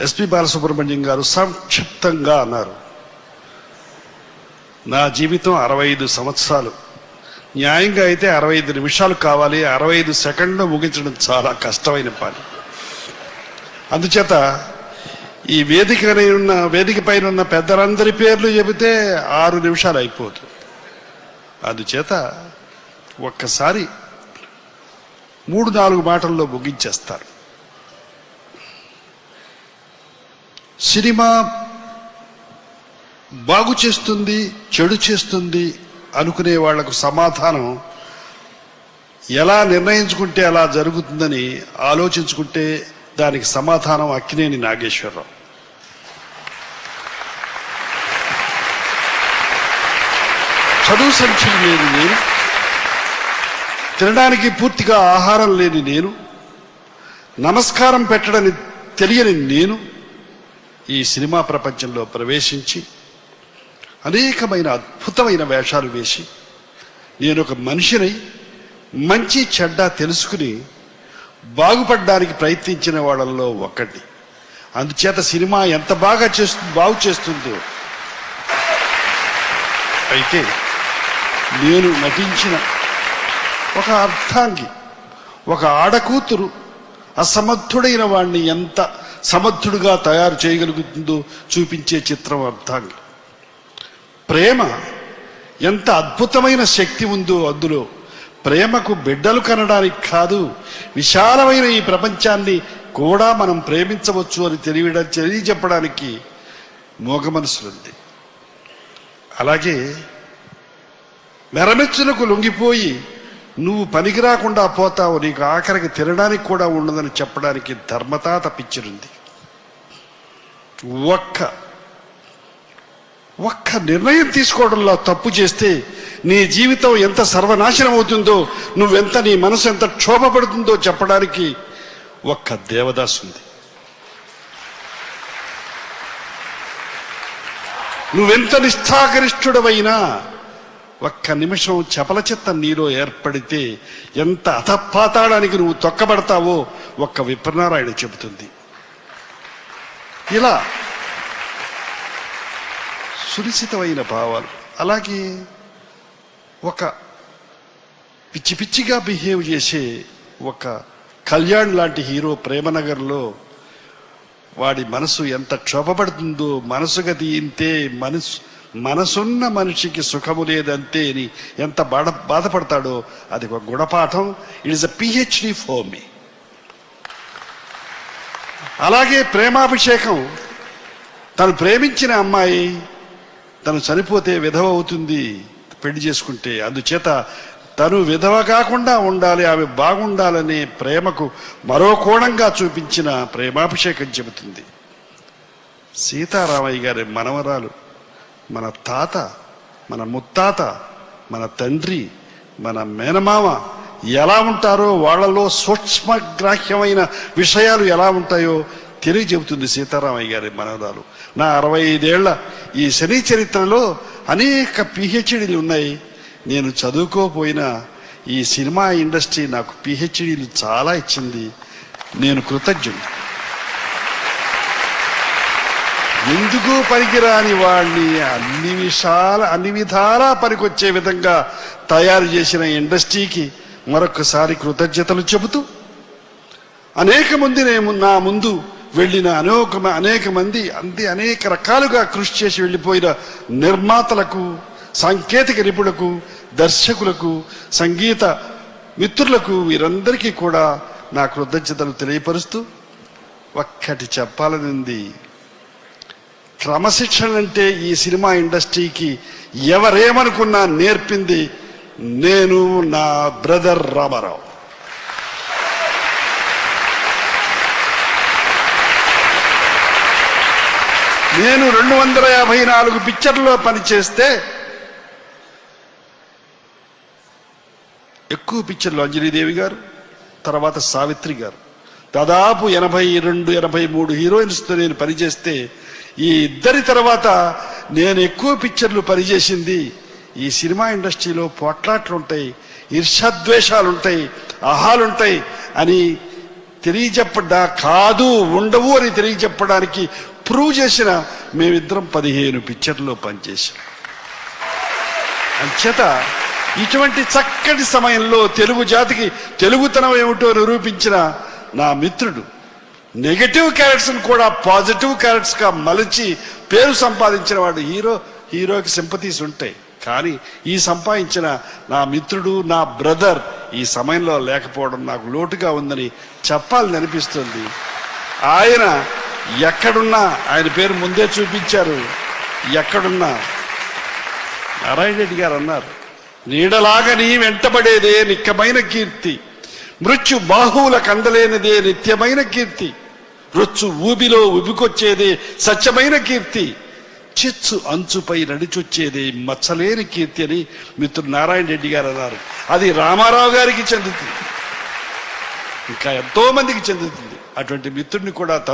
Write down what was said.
SP Balasubrahmanyam గారు సంక్షిప్తంగా అన్నారు. నా జీవితం అరవై ఐదు సంవత్సరాలు. న్యాయంగా అయితే అరవై ఐదు నిమిషాలు కావాలి అరవై ఐదు సెకండ్లు ముగించడం చాలా కష్టమైన పని. అందుచేత ఈ వేదిక ఉన్న వేదిక పైన ఉన్న పెద్దలందరి పేర్లు చెబితే ఆరు నిమిషాలు అయిపోతుంది అందుచేత ఒక్కసారి మూడు నాలుగు మాటల్లో ముగించేస్తారు సినిమా బాగు చేస్తుంది చెడు చేస్తుంది అనుకునే వాళ్ళకు సమాధానం ఎలా నిర్ణయించుకుంటే అలా జరుగుతుందని ఆలోచించుకుంటే దానికి సమాధానం అక్కినేని నాగేశ్వరరావు. చదువు సంఖ్యలు లేని నేను తినడానికి పూర్తిగా ఆహారం లేని నేను నమస్కారం పెట్టడని తెలియని నేను ఈ సినిమా ప్రపంచంలో ప్రవేశించి అనేకమైన అద్భుతమైన వేషాలు వేసి నేను ఒక మనిషిని మంచి చెడ్డ తెలుసుకుని బాగుపడడానికి ప్రయత్నించిన వాళ్ళల్లో ఒకటి అందుచేత సినిమా ఎంత బాగా చేస్తుంది బాగు చేస్తుందో. అయితే నేను నటించిన ఒక అర్థాంగి ఒక ఆడకూతురు అసమర్థుడైన వాణ్ణి ఎంత సమర్థుడుగా తయారు చేయగలుగుతుందో చూపించే చిత్రం అర్థాంగి ప్రేమ ఎంత అద్భుతమైన శక్తి ఉందో అందులో. ప్రేమకు బిడ్డలు కనడానికి కాదు విశాలమైన ఈ ప్రపంచాన్ని కూడా మనం ప్రేమించవచ్చు అని తెలియడం తెలియజెప్పడానికి మోగ మనసులుంది అలాగే మెరమెచ్చులకు లొంగిపోయి నువ్వు పనికి రాకుండా పోతావు నీకు ఆఖరికి తినడానికి కూడా ఉండదని చెప్పడానికి ధర్మతాత పిచ్చిరుంది ఒక్క ఒక్క నిర్ణయం తీసుకోవడంలో తప్పు చేస్తే నీ జీవితం ఎంత సర్వనాశనం అవుతుందో నువ్వెంత నీ మనసు ఎంత క్షోభపడుతుందో చెప్పడానికి ఒక్క దేవదాస్ ఉంది. నువ్వెంత నిష్ఠాగరిష్ఠుడవైనా ఒక్క నిమిషం చపల చిత్తం నీలో ఏర్పడితే ఎంత అధపాతాడానికి నువ్వు తొక్కబడతావో ఒక్క విప్రనారాయణ చెబుతుంది. ఇలా సునిశ్చితమైన భావాలు. అలాగే ఒక పిచ్చి పిచ్చిగా బిహేవ్ చేసే ఒక కళ్యాణ్ లాంటి హీరో ప్రేమనగర్లో వాడి మనసు ఎంత క్షోభపడుతుందో మనసు గది ఇంతే మనసు మనసున్న మనిషికి సుఖము లేదంతే అని ఎంత బాధ బాధపడతాడో అది ఒక గుణపాఠం. It is a PhD for me అలాగే ప్రేమాభిషేకం. తను ప్రేమించిన అమ్మాయి తను చనిపోతే విధవ అవుతుంది పెళ్ళి చేసుకుంటే. అందుచేత తను విధవ కాకుండా ఉండాలి ఆమె బాగుండాలనే ప్రేమకు మరో కోణంగా చూపించిన ప్రేమాభిషేకం చెబుతుంది. సీతారామయ్య గారి మనవరాలు మన తాత మన ముత్తాత మన తండ్రి మన మేనమామ ఎలా ఉంటారో వాళ్ళలో సూక్ష్మగ్రాహ్యమైన విషయాలు ఎలా ఉంటాయో తెలియజెబుతుంది సీతారామయ్య గారి మనవరాలు. నా అరవై ఐదేళ్ళ ఈ శని చరిత్రలో అనేక పిహెచ్డీలు ఉన్నాయి. నేను చదువుకోపోయినా ఈ సినిమా ఇండస్ట్రీ నాకు పిహెచ్డీలు చాలా ఇచ్చింది. నేను కృతజ్ఞుడు ఎందుకు పనికిరాని వాడిని అన్ని విషాల అన్ని విధాలా పనికొచ్చే విధంగా తయారు చేసిన ఇండస్ట్రీకి మరొకసారి కృతజ్ఞతలు చెబుతూ అనేక మంది నేను నా ముందు వెళ్ళిన అనేక అనేక మంది అంతే అనేక రకాలుగా కృషి చేసి వెళ్ళిపోయిన నిర్మాతలకు సాంకేతిక నిపుణులకు దర్శకులకు సంగీత మిత్రులకు వీరందరికీ కూడా నా కృతజ్ఞతలు తెలియపరుస్తూ ఒక్కటి చెప్పాలనుంది. క్రమశిక్షణ అంటే ఈ సినిమా ఇండస్ట్రీకి ఎవరేమనుకున్నా నేర్పింది నేను నా బ్రదర్ రామారావు. నేను రెండు వందల యాభై నాలుగు పిక్చర్లో పనిచేస్తే ఎక్కువ పిక్చర్లు అంజనీదేవి గారు తర్వాత సావిత్రి గారు. దాదాపు ఎనభై రెండు ఎనభై మూడు హీరోయిన్స్తో నేను పనిచేస్తే ఈ ఇద్దరి తర్వాత నేను ఎక్కువ పిక్చర్లు పనిచేసింది ఈ సినిమా ఇండస్ట్రీలో పోట్లాట్లుంటాయి ఉంటాయి అహాలుంటాయి అని తెలియజెప్పడా కాదు ఉండవు అని తెలియజెప్పడానికి ప్రూవ్ చేసిన మేమిద్దరం పదిహేను పిక్చర్లో పనిచేసాం అంచేత ఇటువంటి చక్కటి సమయంలో తెలుగు జాతికి తెలుగుతనం ఏమిటో నిరూపించిన నా మిత్రుడు నెగటివ్ క్యారెక్టర్స్ని కూడా పాజిటివ్ క్యారెక్టర్స్గా మలిచి పేరు సంపాదించిన వాడు హీరో హీరోకి సింపతీస్ ఉంటాయి. కానీ ఈ సంపాదించిన నా మిత్రుడు నా బ్రదర్ ఈ సమయంలో లేకపోవడం నాకు లోటుగా ఉందని చెప్పాలని అనిపిస్తుంది. ఆయన ఎక్కడున్నా ఆయన పేరు ముందే చూపించారు. ఎక్కడున్నా నారాయణ రెడ్డి గారు అన్నారు నీడలాగా నీ వెంటబడేదే నిక్కమైన కీర్తి. మృత్యు బాహువుల కందలేనిదే నిత్యమైన కీర్తి. రొచ్చు ఊబిలో ఉబికొచ్చేదే సత్యమైన కీర్తి. చిచ్చు అంచుపై నడిచొచ్చేదే మచ్చలేని కీర్తి అని మిత్రుడు నారాయణ రెడ్డి గారు అన్నారు. అది రామారావు గారికి చెందుతుంది. ఇంకా ఎంతో మందికి చెందుతుంది. అటువంటి మిత్రుడిని కూడా